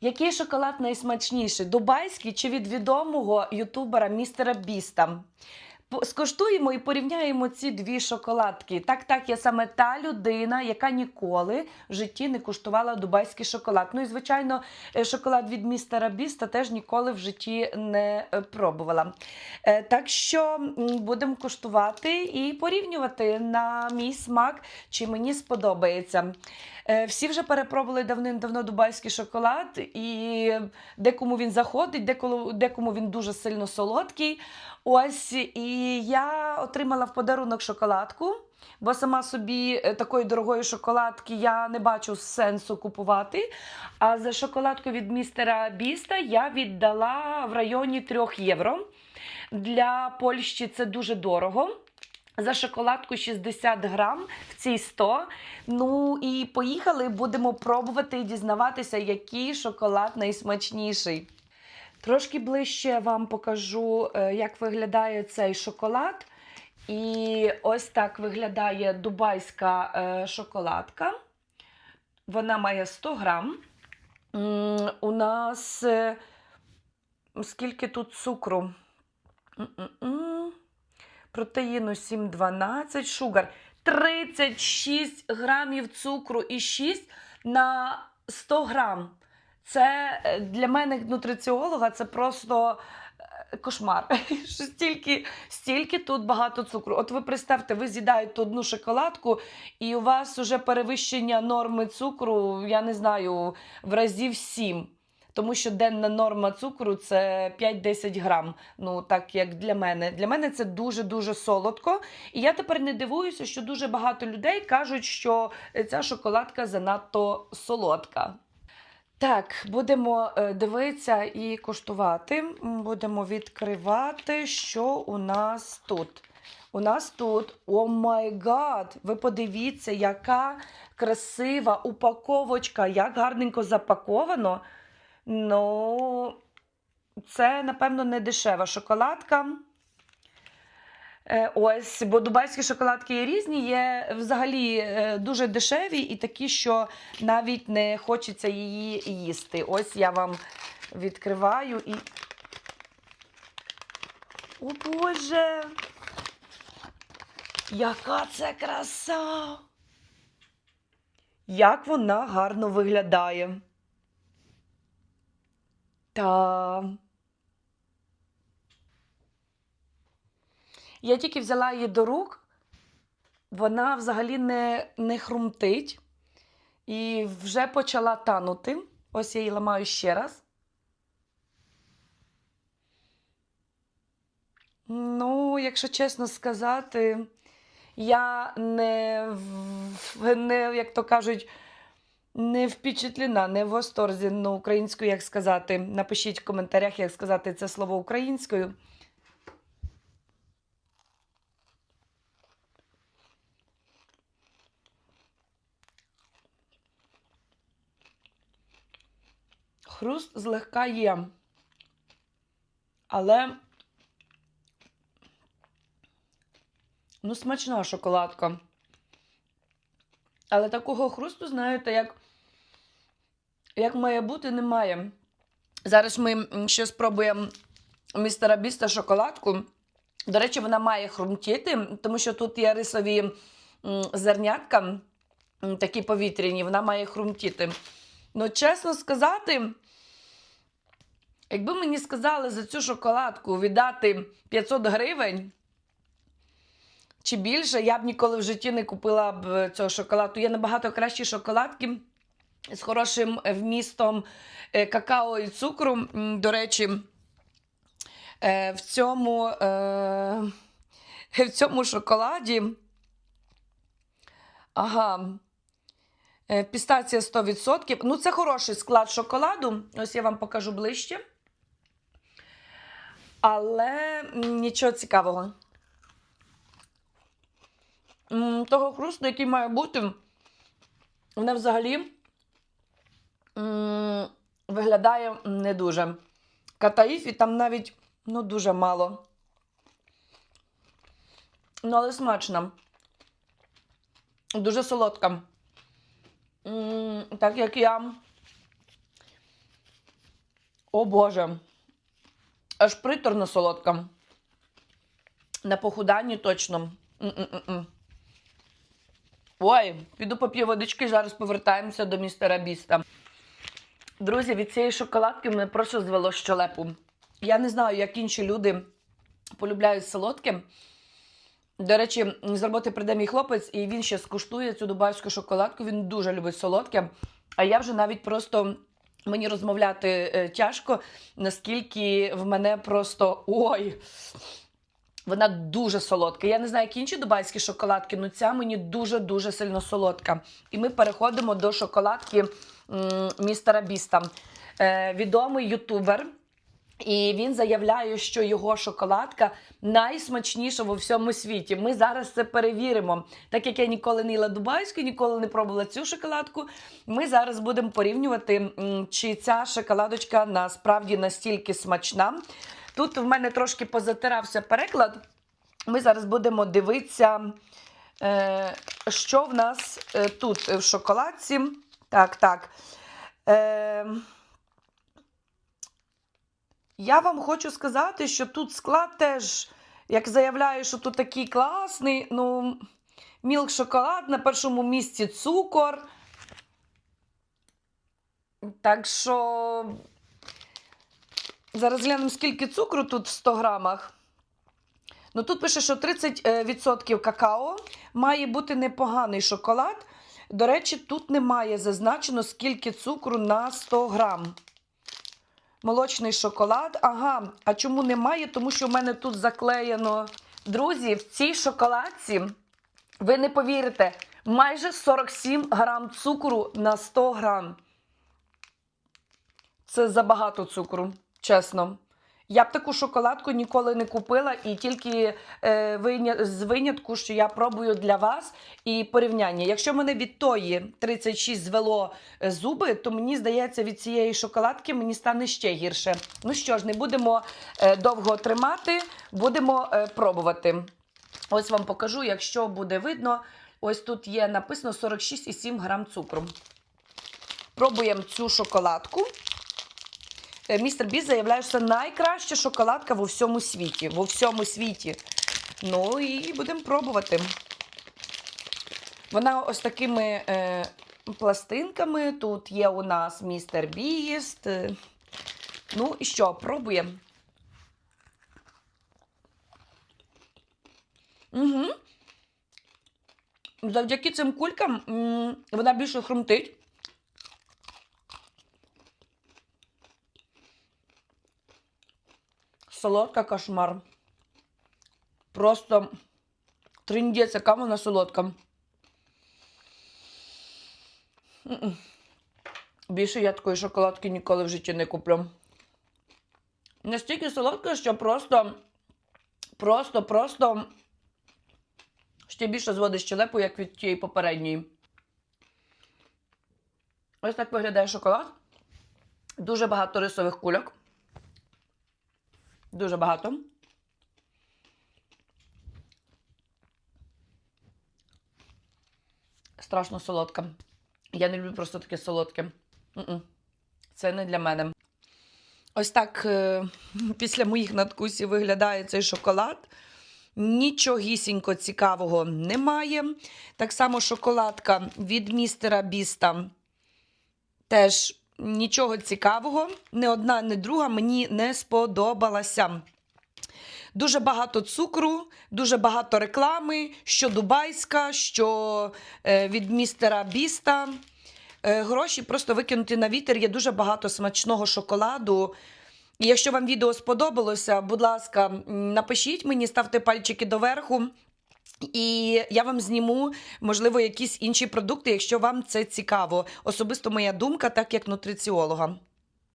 Який шоколад найсмачніший? Дубайський чи від відомого ютубера містера Біста? Скоштуємо і порівняємо ці дві шоколадки. Так, так, я саме та людина, яка ніколи в житті не куштувала дубайський шоколад. Ну і звичайно, е, шоколад від містера Біста теж ніколи в житті не е, пробувала. Е, Так що будемо куштувати і порівнювати на мій смак, чи мені сподобається. Е, Всі вже перепробували давним-давно дубайський шоколад, і декому він заходить, декому, декому він дуже сильно солодкий. Ось і я отримала в подарунок шоколадку, бо сама собі е, такої дорогої шоколадки я не бачу сенсу купувати. А за шоколадку від містера Біста я віддала в районі 3 євро. Для Польщі це дуже дорого. За шоколадку 60 грам, в цій 100. Ну і поїхали, будемо пробувати і дізнаватися, який шоколад найсмачніший. Трошки ближче вам покажу, е, як виглядає цей шоколад. І ось так виглядає дубайська е, шоколадка. Вона має 100 грам. У нас е, скільки тут цукру? М-м-м. Протеїну 7,12, шугар 36 грамів цукру і 6 на 100 грам. Це е, для мене, нутриціолога, це просто е, кошмар. Що стільки, стільки тут багато цукру. От ви представте, ви з'їдаєте одну шоколадку, і у вас вже перевищення норми цукру, я не знаю, в разів 7. Тому що денна норма цукру це 5-10 грам. Ну так як для мене. Для мене це дуже дуже солодко. І я тепер не дивуюся, що дуже багато людей кажуть, що ця шоколадка занадто солодка. Так, будемо е, дивитися і куштувати. Будемо відкривати, що у нас тут. У нас тут, о май гад, ви подивіться, яка красива упаковочка, як гарненько запаковано. Ну, це, напевно, не дешева шоколадка. Е, Ось, бо дубайські шоколадки є різні, є взагалі е, дуже дешеві і такі, що навіть не хочеться її їсти. Ось я вам відкриваю і. О Боже! Яка це краса! Як вона гарно виглядає. Та. Я тільки взяла її до рук, вона взагалі не, не хрумтить і вже почала танути. Ось я її ламаю ще раз. Ну, якщо чесно сказати, я не, не як то кажуть, не впечатлена, не в восторзі ну, українською, як сказати. Напишіть в коментарях, як сказати це слово українською. Хруст злегка є. Але ну, смачна шоколадка. Але такого хрусту, знаєте, як, як має бути, немає. Зараз ми ще спробуємо містера Біста шоколадку. До речі, вона має хрумтіти, тому що тут є рисові зернятка, такі повітряні, вона має хрумтіти. Ну, чесно сказати, якби мені сказали за цю шоколадку віддати 500 гривень чи більше, я б ніколи в житті не купила б цього шоколаду. Є набагато кращі шоколадки з хорошим вмістом е, какао і цукру. До речі, е, в цьому, е, в цьому шоколаді. Ага. Е, Пістація 100%. Ну, це хороший склад шоколаду. Ось я вам покажу ближче. Але нічого цікавого. Того хрусту, який має бути, вона взагалі виглядає не дуже. Катаїфі там навіть ну, дуже мало. Ну, але смачна. Дуже солодка. Так як я О Боже. Аж приторно солодка. На похуданні точно. М-м-м. Ой, піду поп'ю водички, зараз повертаємося до містера Біста. Друзі, від цієї шоколадки мене просто звело щелепу. Я не знаю, як інші люди полюбляють солодке. До речі, з роботи прийде мій хлопець, і він ще скуштує цю дубайську шоколадку. Він дуже любить солодке. А я вже навіть просто мені розмовляти е, тяжко, наскільки в мене просто ой. Вона дуже солодка. Я не знаю, які інші дубайські шоколадки, але ця мені дуже-дуже сильно солодка. І ми переходимо до шоколадки містера Біста. Е, відомий ютубер. І він заявляє, що його шоколадка найсмачніша во всьому світі. Ми зараз це перевіримо. Так як я ніколи не їла дубайську, ніколи не пробувала цю шоколадку. Ми зараз будемо порівнювати, чи ця шоколадочка насправді настільки смачна. Тут в мене трошки позатирався переклад. Ми зараз будемо дивитися, е, що в нас е, тут в шоколадці. Так, так. Е, я вам хочу сказати, що тут склад теж, як заявляю, що тут такий класний. Ну, мілк шоколад на першому місці цукор. Так що зараз глянемо, скільки цукру тут в 100 грамах. Ну, тут пише, що 30% какао має бути непоганий шоколад. До речі, тут немає зазначено, скільки цукру на 100 грам. Молочний шоколад. Ага, а чому немає? Тому що в мене тут заклеєно. Друзі, в цій шоколадці, ви не повірите, майже 47 грам цукру на 100 грам. Це забагато цукру, чесно. Я б таку шоколадку ніколи не купила, і тільки е, виня... з винятку, що я пробую для вас і порівняння. Якщо мене від тої 36 звело е, зуби, то мені здається, від цієї шоколадки мені стане ще гірше. Ну що ж, не будемо е, довго тримати, будемо е, пробувати. Ось вам покажу, якщо буде видно, ось тут є написано 46,7 грам цукру. Пробуємо цю шоколадку. Е, Містер Біс заявляє, що це найкраща шоколадка во всьому світі. Во всьому світі. Ну і будемо пробувати. Вона ось такими е, пластинками. Тут є у нас містер Біст. Е, Ну і що, пробуємо. Угу. Завдяки цим кулькам вона більше хрумтить. Солодка кошмар. Просто триндець, яка вона солодка. Більше я такої шоколадки ніколи в житті не куплю. Настільки солодка, що просто, просто, просто ще більше зводить щелепу, як від тієї попередньої. Ось так виглядає шоколад. Дуже багато рисових кульок. Дуже багато. Страшно солодка. Я не люблю просто таке солодке. Це не для мене. Ось так е, після моїх надкусів виглядає цей шоколад. Нічогісінько цікавого немає. Так само шоколадка від містера Біста. Теж нічого цікавого. Ні одна, ні друга мені не сподобалася. Дуже багато цукру, дуже багато реклами, що дубайська, що е, від містера Біста. Е, гроші просто викинуті на вітер. Є дуже багато смачного шоколаду. І якщо вам відео сподобалося, будь ласка, напишіть мені, ставте пальчики доверху. І я вам зніму, можливо, якісь інші продукти, якщо вам це цікаво. Особисто моя думка, так як нутриціолога.